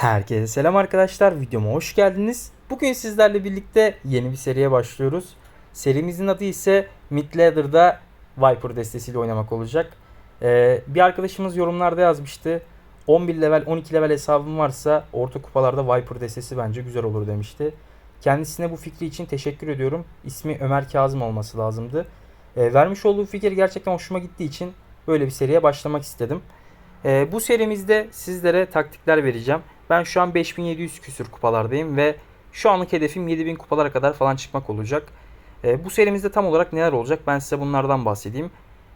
Herkese selam arkadaşlar. Videoma hoş geldiniz. Bugün sizlerle birlikte yeni bir seriye başlıyoruz. Serimizin adı ise Mid Ladder'da Viper destesiyle oynamak olacak. Ee, bir arkadaşımız yorumlarda yazmıştı. 11 level 12 level hesabım varsa orta kupalarda Viper destesi bence güzel olur demişti. Kendisine bu fikri için teşekkür ediyorum. İsmi Ömer Kazım olması lazımdı. Ee, vermiş olduğu fikir gerçekten hoşuma gittiği için böyle bir seriye başlamak istedim. Ee, bu serimizde sizlere taktikler vereceğim. Ben şu an 5700 küsür kupalardayım ve şu anlık hedefim 7000 kupalara kadar falan çıkmak olacak. Ee, bu serimizde tam olarak neler olacak ben size bunlardan bahsedeyim.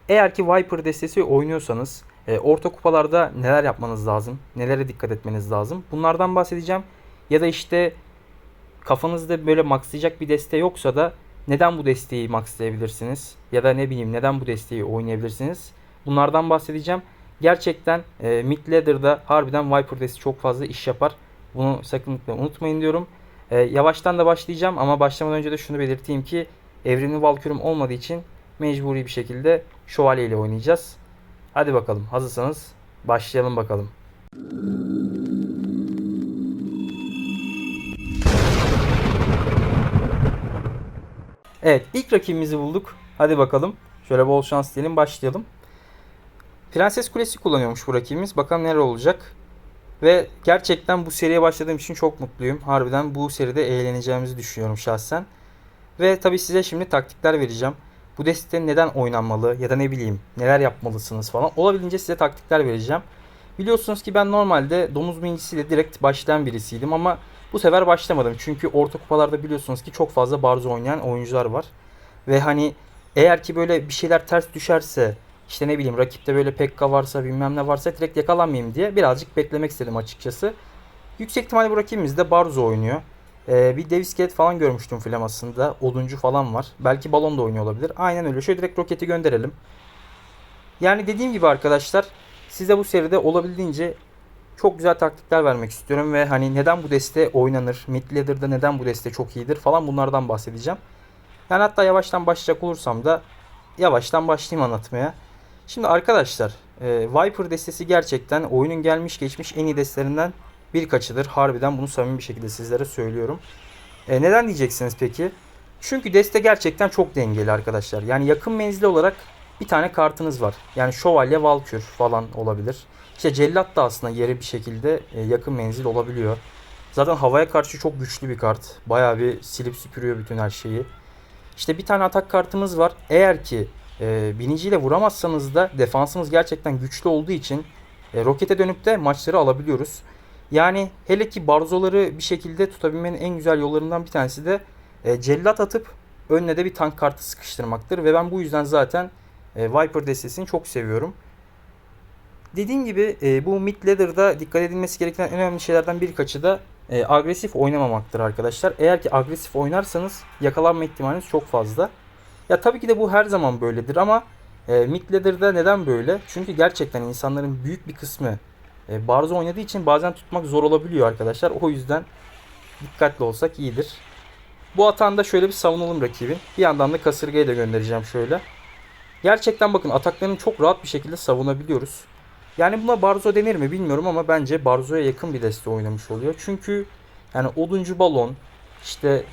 Eğer ki Viper destesi oynuyorsanız e, orta kupalarda neler yapmanız lazım, nelere dikkat etmeniz lazım bunlardan bahsedeceğim. Ya da işte kafanızda böyle maxlayacak bir deste yoksa da neden bu desteği maxlayabilirsiniz ya da ne bileyim neden bu desteği oynayabilirsiniz. Bunlardan bahsedeceğim. Gerçekten e, Mid Ladder'da harbiden Viper desteği çok fazla iş yapar. Bunu sakınlıkla unutmayın diyorum. E, yavaştan da başlayacağım ama başlamadan önce de şunu belirteyim ki evrimli Valkürüm olmadığı için mecburi bir şekilde şövalye ile oynayacağız. Hadi bakalım hazırsanız başlayalım bakalım. Evet ilk rakibimizi bulduk. Hadi bakalım. Şöyle bol şans diyelim başlayalım. Prenses Kulesi kullanıyormuş bu rakibimiz. Bakalım neler olacak. Ve gerçekten bu seriye başladığım için çok mutluyum. Harbiden bu seride eğleneceğimizi düşünüyorum şahsen. Ve tabii size şimdi taktikler vereceğim. Bu deste neden oynanmalı ya da ne bileyim neler yapmalısınız falan. Olabildiğince size taktikler vereceğim. Biliyorsunuz ki ben normalde domuz minicisiyle direkt başlayan birisiydim ama bu sefer başlamadım. Çünkü orta kupalarda biliyorsunuz ki çok fazla barzo oynayan oyuncular var. Ve hani eğer ki böyle bir şeyler ters düşerse işte ne bileyim rakipte böyle pekka varsa bilmem ne varsa direkt yakalanmayayım diye birazcık beklemek istedim açıkçası. Yüksek ihtimalle bu rakibimiz de Barzo oynuyor. Ee, bir dev iskelet falan görmüştüm flamasında. Oduncu falan var. Belki balon da oynuyor olabilir. Aynen öyle. Şöyle direkt roketi gönderelim. Yani dediğim gibi arkadaşlar size bu seride olabildiğince çok güzel taktikler vermek istiyorum ve hani neden bu deste oynanır, mid ladder'da neden bu deste çok iyidir falan bunlardan bahsedeceğim. Yani hatta yavaştan başlayacak olursam da yavaştan başlayayım anlatmaya. Şimdi arkadaşlar e, Viper destesi gerçekten oyunun gelmiş geçmiş en iyi destelerinden birkaçıdır. Harbiden bunu samimi bir şekilde sizlere söylüyorum. E, neden diyeceksiniz peki? Çünkü deste gerçekten çok dengeli arkadaşlar. Yani yakın menzili olarak bir tane kartınız var. Yani Şövalye Valkür falan olabilir. İşte Cellat da aslında yeri bir şekilde e, yakın menzil olabiliyor. Zaten havaya karşı çok güçlü bir kart. Bayağı bir silip süpürüyor bütün her şeyi. İşte bir tane atak kartımız var. Eğer ki e, biniciyle vuramazsanız da defansımız gerçekten güçlü olduğu için e, rokete dönüp de maçları alabiliyoruz. Yani hele ki barzoları bir şekilde tutabilmenin en güzel yollarından bir tanesi de e, cellat atıp önüne de bir tank kartı sıkıştırmaktır. Ve ben bu yüzden zaten e, Viper destesini çok seviyorum. Dediğim gibi e, bu mid ladder'da dikkat edilmesi gereken en önemli şeylerden birkaçı da e, agresif oynamamaktır arkadaşlar. Eğer ki agresif oynarsanız yakalanma ihtimaliniz çok fazla. Ya tabii ki de bu her zaman böyledir ama e, mid neden böyle? Çünkü gerçekten insanların büyük bir kısmı e, barzo oynadığı için bazen tutmak zor olabiliyor arkadaşlar. O yüzden dikkatli olsak iyidir. Bu atağında şöyle bir savunalım rakibin. Bir yandan da kasırgayı da göndereceğim şöyle. Gerçekten bakın ataklarını çok rahat bir şekilde savunabiliyoruz. Yani buna Barzo denir mi bilmiyorum ama bence Barzo'ya yakın bir deste oynamış oluyor. Çünkü yani oduncu balon işte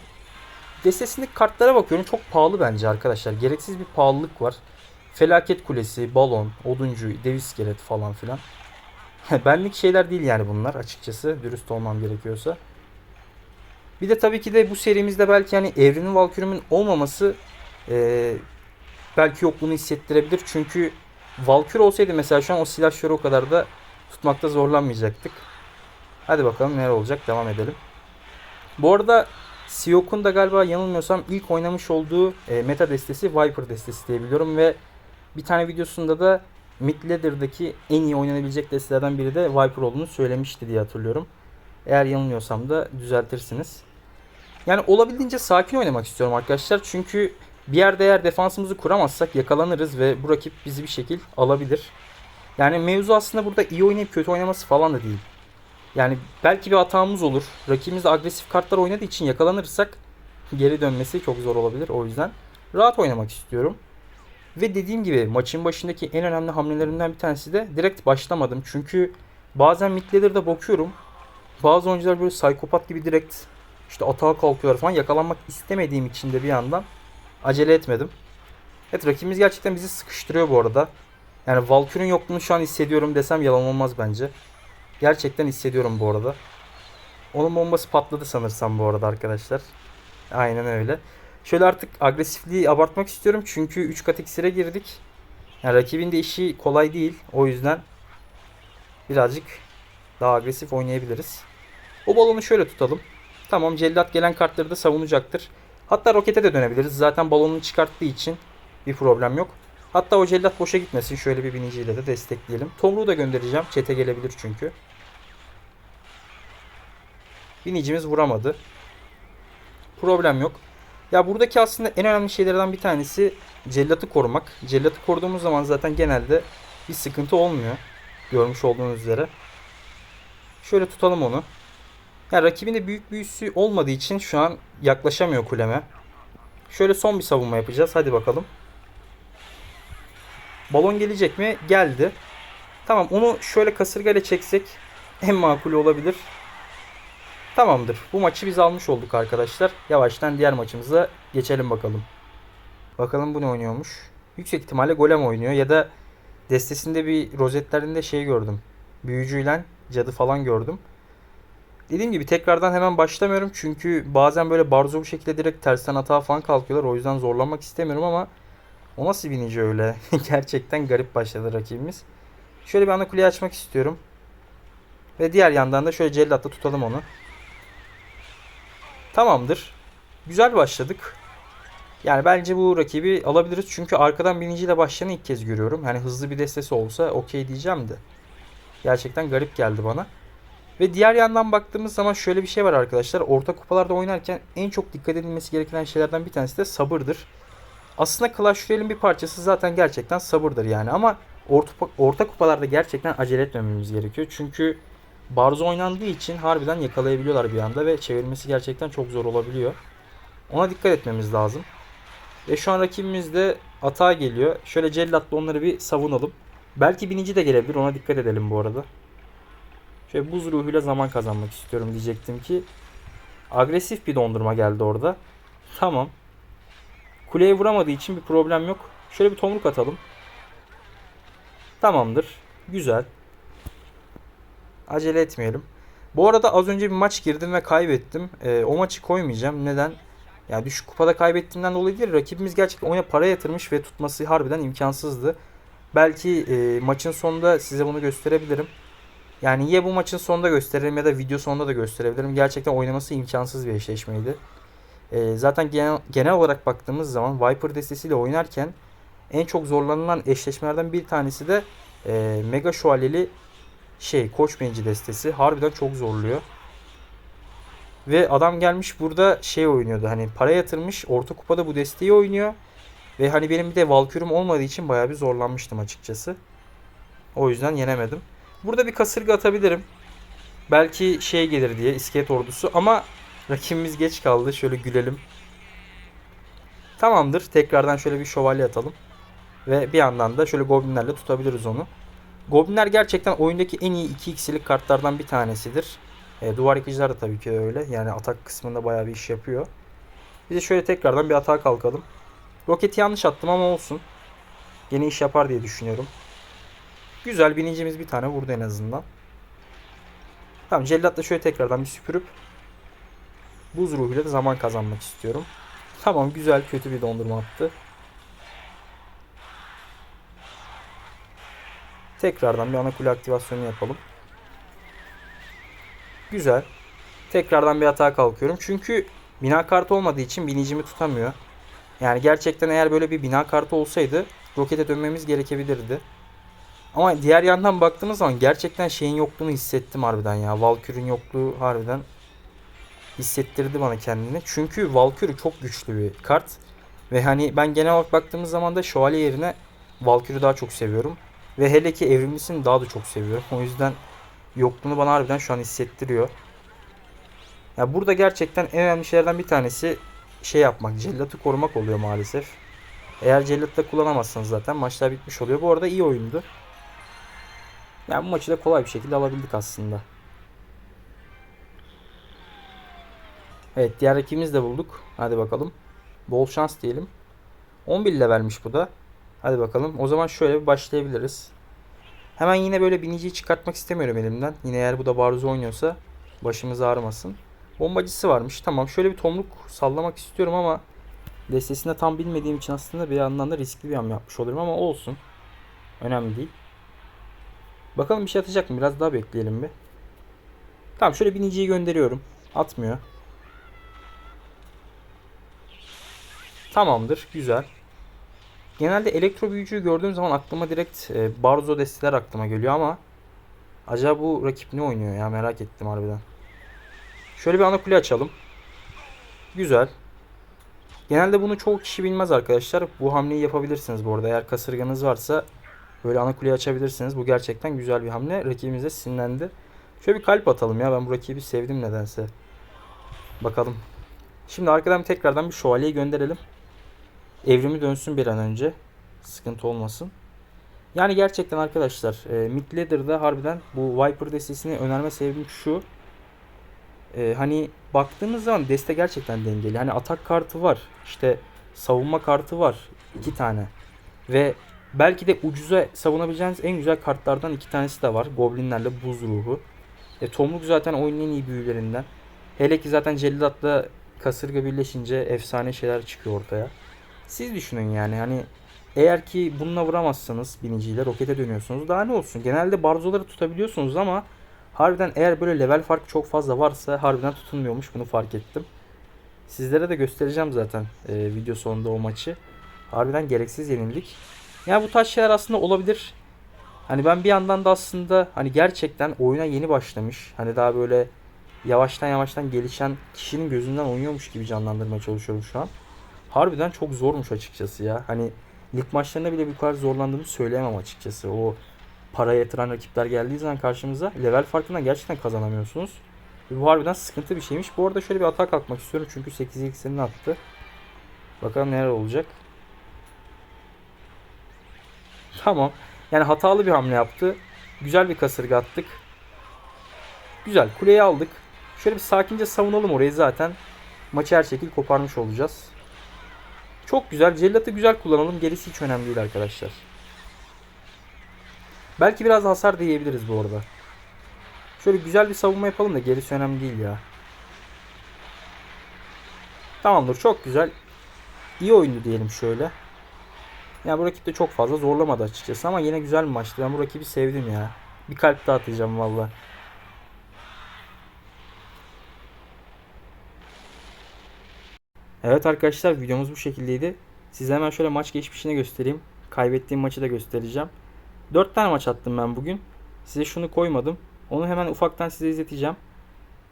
destesindeki kartlara bakıyorum çok pahalı bence arkadaşlar. Gereksiz bir pahalılık var. Felaket kulesi, balon, oduncu, dev iskelet falan filan. Benlik şeyler değil yani bunlar açıkçası dürüst olmam gerekiyorsa. Bir de tabii ki de bu serimizde belki yani evrimin Valkürüm'ün olmaması e, belki yokluğunu hissettirebilir. Çünkü Valkür olsaydı mesela şu an o silahşörü o kadar da tutmakta zorlanmayacaktık. Hadi bakalım neler olacak devam edelim. Bu arada Siyok'un da galiba yanılmıyorsam ilk oynamış olduğu e, meta destesi Viper destesi diye biliyorum ve bir tane videosunda da Mid Ladder'daki en iyi oynanabilecek destelerden biri de Viper olduğunu söylemişti diye hatırlıyorum. Eğer yanılmıyorsam da düzeltirsiniz. Yani olabildiğince sakin oynamak istiyorum arkadaşlar. Çünkü bir yerde eğer defansımızı kuramazsak yakalanırız ve bu rakip bizi bir şekil alabilir. Yani mevzu aslında burada iyi oynayıp kötü oynaması falan da değil. Yani belki bir hatamız olur. Rakibimiz de agresif kartlar oynadığı için yakalanırsak geri dönmesi çok zor olabilir. O yüzden rahat oynamak istiyorum. Ve dediğim gibi maçın başındaki en önemli hamlelerimden bir tanesi de direkt başlamadım. Çünkü bazen mid ladder'da bakıyorum. bazı oyuncular böyle psikopat gibi direkt işte atağa kalkıyorlar falan yakalanmak istemediğim için de bir yandan acele etmedim. Evet rakibimiz gerçekten bizi sıkıştırıyor bu arada. Yani Valkyrie'nin yokluğunu şu an hissediyorum desem yalan olmaz bence. Gerçekten hissediyorum bu arada. Onun bombası patladı sanırsam bu arada arkadaşlar. Aynen öyle. Şöyle artık agresifliği abartmak istiyorum çünkü 3 kat iksire girdik. Yani rakibin de işi kolay değil. O yüzden birazcık daha agresif oynayabiliriz. O balonu şöyle tutalım. Tamam cellat gelen kartları da savunacaktır. Hatta rokete de dönebiliriz. Zaten balonunu çıkarttığı için bir problem yok. Hatta o cellat boşa gitmesin. Şöyle bir biniciyle de destekleyelim. Tomruğu da göndereceğim. Çete gelebilir çünkü. Binicimiz vuramadı. Problem yok. Ya buradaki aslında en önemli şeylerden bir tanesi cellatı korumak. Cellatı koruduğumuz zaman zaten genelde bir sıkıntı olmuyor. Görmüş olduğunuz üzere. Şöyle tutalım onu. Ya rakibin de büyük büyüsü olmadığı için şu an yaklaşamıyor kuleme. Şöyle son bir savunma yapacağız. Hadi bakalım. Balon gelecek mi? Geldi. Tamam onu şöyle kasırgayla çeksek en makul olabilir. Tamamdır. Bu maçı biz almış olduk arkadaşlar. Yavaştan diğer maçımıza geçelim bakalım. Bakalım bu ne oynuyormuş. Yüksek ihtimalle golem oynuyor ya da destesinde bir rozetlerinde şey gördüm. Büyücüyle cadı falan gördüm. Dediğim gibi tekrardan hemen başlamıyorum çünkü bazen böyle barzo bu şekilde direkt tersten hata falan kalkıyorlar. O yüzden zorlanmak istemiyorum ama o nasıl binici öyle? Gerçekten garip başladı rakibimiz. Şöyle bir ana kuleyi açmak istiyorum. Ve diğer yandan da şöyle cellatla tutalım onu. Tamamdır. Güzel başladık. Yani bence bu rakibi alabiliriz. Çünkü arkadan biniciyle başlayanı ilk kez görüyorum. Hani hızlı bir destesi olsa okey diyeceğim de. Gerçekten garip geldi bana. Ve diğer yandan baktığımız zaman şöyle bir şey var arkadaşlar. Orta kupalarda oynarken en çok dikkat edilmesi gereken şeylerden bir tanesi de sabırdır. Aslında Clash Royale'in bir parçası zaten gerçekten sabırdır yani. Ama orta, orta kupalarda gerçekten acele etmememiz gerekiyor. Çünkü Barzo oynandığı için harbiden yakalayabiliyorlar bir anda ve çevirmesi gerçekten çok zor olabiliyor. Ona dikkat etmemiz lazım. Ve şu an rakibimiz de atağa geliyor. Şöyle cellatla onları bir savunalım. Belki binici de gelebilir. Ona dikkat edelim bu arada. Şöyle buz ruhuyla zaman kazanmak istiyorum diyecektim ki. Agresif bir dondurma geldi orada. Tamam. Kuleye vuramadığı için bir problem yok. Şöyle bir tomruk atalım. Tamamdır. Güzel. Acele etmeyelim. Bu arada az önce bir maç girdim ve kaybettim. Ee, o maçı koymayacağım. Neden? Yani düşük kupada kaybettiğimden dolayı değil. Rakibimiz gerçekten oyuna para yatırmış ve tutması harbiden imkansızdı. Belki e, maçın sonunda size bunu gösterebilirim. Yani ya bu maçın sonunda gösteririm ya da video sonunda da gösterebilirim. Gerçekten oynaması imkansız bir eşleşmeydi. E, zaten genel, genel olarak baktığımız zaman Viper destesiyle oynarken en çok zorlanılan eşleşmelerden bir tanesi de e, Mega Şövalyeli şey Koç Benci destesi. Harbiden çok zorluyor. Ve adam gelmiş burada şey oynuyordu. Hani para yatırmış. Orta kupada bu desteği oynuyor. Ve hani benim bir de Valkürüm olmadığı için bayağı bir zorlanmıştım açıkçası. O yüzden yenemedim. Burada bir kasırga atabilirim. Belki şey gelir diye iskelet ordusu ama rakibimiz geç kaldı. Şöyle gülelim. Tamamdır. Tekrardan şöyle bir şövalye atalım. Ve bir yandan da şöyle goblinlerle tutabiliriz onu. Goblinler gerçekten oyundaki en iyi 2x'lik kartlardan bir tanesidir. E, duvar yıkıcılar da tabii ki öyle. Yani atak kısmında bayağı bir iş yapıyor. Bir de şöyle tekrardan bir atağa kalkalım. Roketi yanlış attım ama olsun. Yine iş yapar diye düşünüyorum. Güzel binicimiz bir tane vurdu en azından. Tamam cellatla şöyle tekrardan bir süpürüp buz ruhuyla da zaman kazanmak istiyorum. Tamam güzel kötü bir dondurma attı. Tekrardan bir ana kule aktivasyonu yapalım. Güzel. Tekrardan bir hata kalkıyorum. Çünkü bina kartı olmadığı için binicimi tutamıyor. Yani gerçekten eğer böyle bir bina kartı olsaydı rokete dönmemiz gerekebilirdi. Ama diğer yandan baktığımız zaman gerçekten şeyin yokluğunu hissettim harbiden ya. Valkyrie'nin yokluğu harbiden hissettirdi bana kendini. Çünkü Valkyrie çok güçlü bir kart. Ve hani ben genel olarak baktığımız zaman da şövalye yerine Valkyrie daha çok seviyorum. Ve hele ki evrimlisini daha da çok seviyorum. O yüzden yokluğunu bana harbiden şu an hissettiriyor. Ya burada gerçekten en önemli şeylerden bir tanesi şey yapmak, cellatı korumak oluyor maalesef. Eğer cellatı kullanamazsanız zaten maçlar bitmiş oluyor. Bu arada iyi oyundu. Yani bu maçı da kolay bir şekilde alabildik aslında. Evet diğer rakibimizi de bulduk. Hadi bakalım. Bol şans diyelim. 11 levelmiş bu da. Hadi bakalım. O zaman şöyle bir başlayabiliriz. Hemen yine böyle biniciyi çıkartmak istemiyorum elimden. Yine eğer bu da Barzo oynuyorsa başımız ağrımasın. Bombacısı varmış. Tamam şöyle bir tomruk sallamak istiyorum ama destesinde tam bilmediğim için aslında bir yandan da riskli bir hamle yapmış olurum ama olsun. Önemli değil. Bakalım bir şey atacak mı? Biraz daha bekleyelim bir. Tamam şöyle biniciyi gönderiyorum. Atmıyor. Tamamdır. Güzel. Genelde elektro büyücüyü gördüğüm zaman aklıma direkt e, Barzo desteler aklıma geliyor ama acaba bu rakip ne oynuyor ya merak ettim harbiden. Şöyle bir ana kule açalım. Güzel. Genelde bunu çoğu kişi bilmez arkadaşlar. Bu hamleyi yapabilirsiniz bu arada. Eğer kasırganız varsa böyle ana kuleyi açabilirsiniz. Bu gerçekten güzel bir hamle. Rakibimiz de sinirlendi. Şöyle bir kalp atalım ya. Ben bu rakibi sevdim nedense. Bakalım. Şimdi arkadan tekrardan bir şövalyeyi gönderelim. Evrimi dönsün bir an önce. Sıkıntı olmasın. Yani gerçekten arkadaşlar e, Mid harbiden bu Viper destesini önerme sebebim şu. E, hani baktığınız zaman deste gerçekten dengeli. Hani atak kartı var. işte savunma kartı var. iki tane. Ve belki de ucuza savunabileceğiniz en güzel kartlardan iki tanesi de var. Goblinlerle buz ruhu. E, Tomruk zaten oyunun en iyi büyülerinden. Hele ki zaten Cellat'la kasırga birleşince efsane şeyler çıkıyor ortaya. Siz düşünün yani hani eğer ki bununla vuramazsanız biniciyle rokete dönüyorsunuz daha ne olsun. Genelde barzoları tutabiliyorsunuz ama harbiden eğer böyle level farkı çok fazla varsa harbiden tutunmuyormuş bunu fark ettim. Sizlere de göstereceğim zaten e, video sonunda o maçı. Harbiden gereksiz yenildik. Yani bu tarz şeyler aslında olabilir. Hani ben bir yandan da aslında hani gerçekten oyuna yeni başlamış. Hani daha böyle yavaştan yavaştan gelişen kişinin gözünden oynuyormuş gibi canlandırmaya çalışıyorum şu an. Harbiden çok zormuş açıkçası ya. Hani lig maçlarında bile bu kadar zorlandığımı söyleyemem açıkçası. O para yatıran rakipler geldiği zaman karşımıza level farkından gerçekten kazanamıyorsunuz. Ve bu harbiden sıkıntı bir şeymiş. Bu arada şöyle bir atak kalkmak istiyorum çünkü 8 x'ini attı. Bakalım neler olacak. Tamam. Yani hatalı bir hamle yaptı. Güzel bir kasırga attık. Güzel. Kuleyi aldık. Şöyle bir sakince savunalım orayı zaten. Maçı her şekilde koparmış olacağız. Çok güzel. Cellat'ı güzel kullanalım. Gerisi hiç önemli değil arkadaşlar. Belki biraz hasar da yiyebiliriz bu arada. Şöyle güzel bir savunma yapalım da gerisi önemli değil ya. Tamamdır. Çok güzel. İyi oyundu diyelim şöyle. Yani bu rakip de çok fazla zorlamadı açıkçası ama yine güzel bir maçtı. Ben bu rakibi sevdim ya. Bir kalp daha atacağım valla. Evet arkadaşlar videomuz bu şekildeydi. Size hemen şöyle maç geçmişine göstereyim. Kaybettiğim maçı da göstereceğim. 4 tane maç attım ben bugün. Size şunu koymadım. Onu hemen ufaktan size izleteceğim.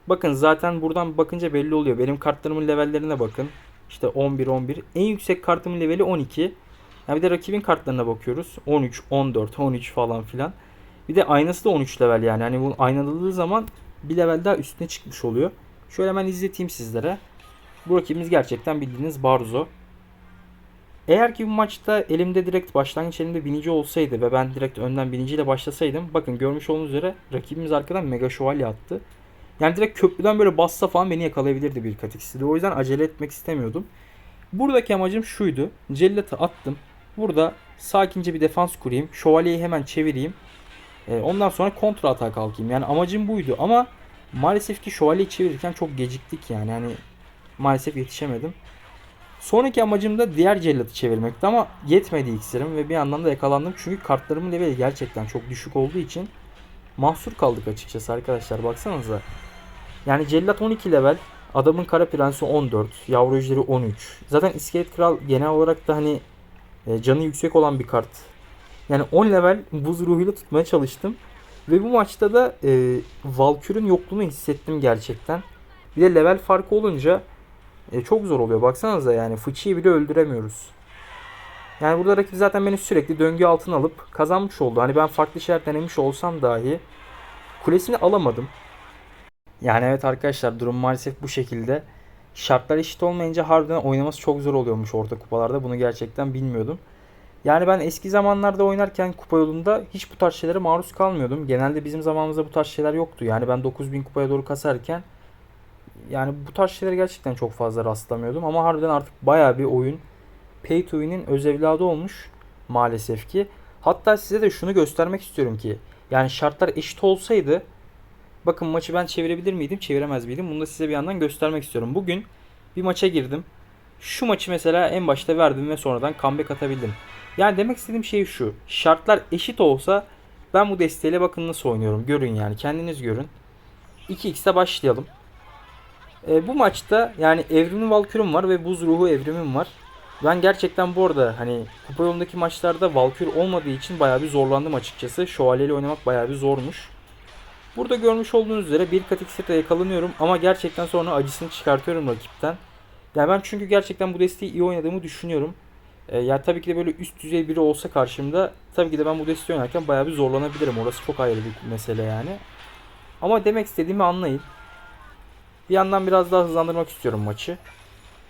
Bakın zaten buradan bakınca belli oluyor. Benim kartlarımın levellerine bakın. İşte 11 11. En yüksek kartımın leveli 12. Ya bir de rakibin kartlarına bakıyoruz. 13, 14, 13 falan filan. Bir de aynası da 13 level yani. Hani bu aynaladığı zaman bir level daha üstüne çıkmış oluyor. Şöyle hemen izleteyim sizlere. Bu rakibimiz gerçekten bildiğiniz Barzo. Eğer ki bu maçta elimde direkt başlangıç elimde binici olsaydı ve ben direkt önden biniciyle başlasaydım bakın görmüş olduğunuz üzere rakibimiz arkadan mega şövalye attı. Yani direkt köprüden böyle bassa falan beni yakalayabilirdi bir kat ikisi de. O yüzden acele etmek istemiyordum. Buradaki amacım şuydu. Cellat'ı attım. Burada sakince bir defans kurayım. Şövalyeyi hemen çevireyim. Ee, ondan sonra kontra atağa kalkayım. Yani amacım buydu ama maalesef ki şövalyeyi çevirirken çok geciktik yani. Hani maalesef yetişemedim. Sonraki amacım da diğer cellatı çevirmekti ama yetmedi iksirim ve bir yandan da yakalandım. Çünkü kartlarımın leveli gerçekten çok düşük olduğu için mahsur kaldık açıkçası arkadaşlar baksanıza. Yani cellat 12 level, adamın kara prensi 14, yavru ejderi 13. Zaten iskelet kral genel olarak da hani e, canı yüksek olan bir kart. Yani 10 level buz ruhuyla tutmaya çalıştım. Ve bu maçta da e, Valkür'ün yokluğunu hissettim gerçekten. Bir de level farkı olunca e, çok zor oluyor. Baksanıza yani fıçıyı bile öldüremiyoruz. Yani burada rakip zaten beni sürekli döngü altına alıp kazanmış oldu. Hani ben farklı şeyler denemiş olsam dahi kulesini alamadım. Yani evet arkadaşlar durum maalesef bu şekilde. Şartlar eşit olmayınca harbiden oynaması çok zor oluyormuş orta kupalarda. Bunu gerçekten bilmiyordum. Yani ben eski zamanlarda oynarken kupa yolunda hiç bu tarz şeylere maruz kalmıyordum. Genelde bizim zamanımızda bu tarz şeyler yoktu. Yani ben 9000 kupaya doğru kasarken yani bu tarz şeylere gerçekten çok fazla rastlamıyordum ama harbiden artık bayağı bir oyun pay to win'in öz evladı olmuş maalesef ki. Hatta size de şunu göstermek istiyorum ki yani şartlar eşit olsaydı bakın maçı ben çevirebilir miydim çeviremez miydim bunu da size bir yandan göstermek istiyorum. Bugün bir maça girdim. Şu maçı mesela en başta verdim ve sonradan comeback atabildim. Yani demek istediğim şey şu. Şartlar eşit olsa ben bu desteğiyle bakın nasıl oynuyorum. Görün yani kendiniz görün. 2x'te başlayalım. E, bu maçta yani evrimli Valkür'üm var ve buz ruhu evrimim var. Ben gerçekten bu arada hani kupa yolundaki maçlarda Valkür olmadığı için bayağı bir zorlandım açıkçası. Şövalyeyle oynamak bayağı bir zormuş. Burada görmüş olduğunuz üzere bir kat iksirle yakalanıyorum ama gerçekten sonra acısını çıkartıyorum rakipten. Yani ben çünkü gerçekten bu desteği iyi oynadığımı düşünüyorum. E, ya tabii ki de böyle üst düzey biri olsa karşımda tabii ki de ben bu desteği oynarken bayağı bir zorlanabilirim. Orası çok ayrı bir mesele yani. Ama demek istediğimi anlayın. Bir yandan biraz daha hızlandırmak istiyorum maçı.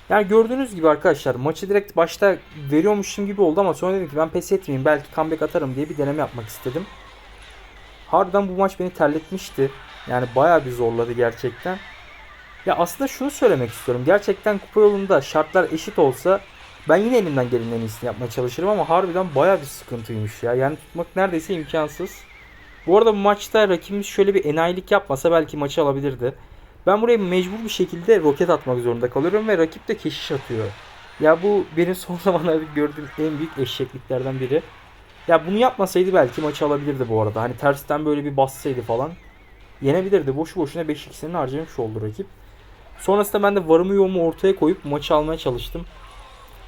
Yani gördüğünüz gibi arkadaşlar maçı direkt başta veriyormuşum gibi oldu ama sonra dedim ki ben pes etmeyeyim belki comeback atarım diye bir deneme yapmak istedim. Harbiden bu maç beni terletmişti. Yani bayağı bir zorladı gerçekten. Ya aslında şunu söylemek istiyorum. Gerçekten kupa yolunda şartlar eşit olsa ben yine elimden gelenin en iyisini yapmaya çalışırım ama harbiden bayağı bir sıkıntıymış ya. Yani tutmak neredeyse imkansız. Bu arada bu maçta rakibimiz şöyle bir enayilik yapmasa belki maçı alabilirdi. Ben buraya mecbur bir şekilde roket atmak zorunda kalıyorum ve rakip de keşiş atıyor. Ya bu benim son zamanlarda gördüğüm en büyük eşekliklerden biri. Ya bunu yapmasaydı belki maçı alabilirdi bu arada. Hani tersten böyle bir bassaydı falan. Yenebilirdi. Boşu boşuna 5x'ini harcamış oldu rakip. Sonrasında ben de varımı yoğumu ortaya koyup maçı almaya çalıştım.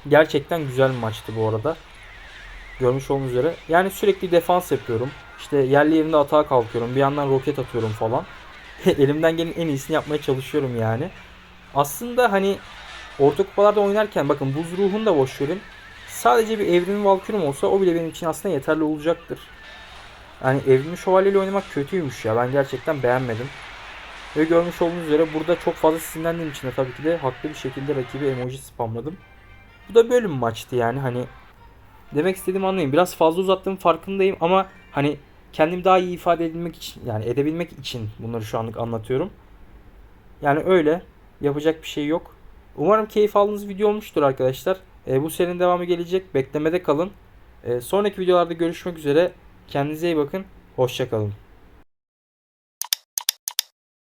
Gerçekten güzel bir maçtı bu arada. Görmüş olduğunuz üzere. Yani sürekli defans yapıyorum. İşte yerli yerinde atağa kalkıyorum. Bir yandan roket atıyorum falan. Elimden gelen en iyisini yapmaya çalışıyorum yani. Aslında hani orta kupalarda oynarken bakın buz ruhunu da boş. Sadece bir evrimli valkürüm olsa o bile benim için aslında yeterli olacaktır. Yani evrimli şövalyeyle oynamak kötüymüş ya. Ben gerçekten beğenmedim. Ve görmüş olduğunuz üzere burada çok fazla sinirlendiğim için de tabii ki de haklı bir şekilde rakibi emoji spamladım. Bu da bir maçtı yani hani demek istediğimi anlayın. Biraz fazla uzattığım farkındayım ama hani kendimi daha iyi ifade edilmek için yani edebilmek için bunları şu anlık anlatıyorum. Yani öyle yapacak bir şey yok. Umarım keyif aldığınız video olmuştur arkadaşlar. E, bu serinin devamı gelecek. Beklemede kalın. E, sonraki videolarda görüşmek üzere. Kendinize iyi bakın. Hoşçakalın.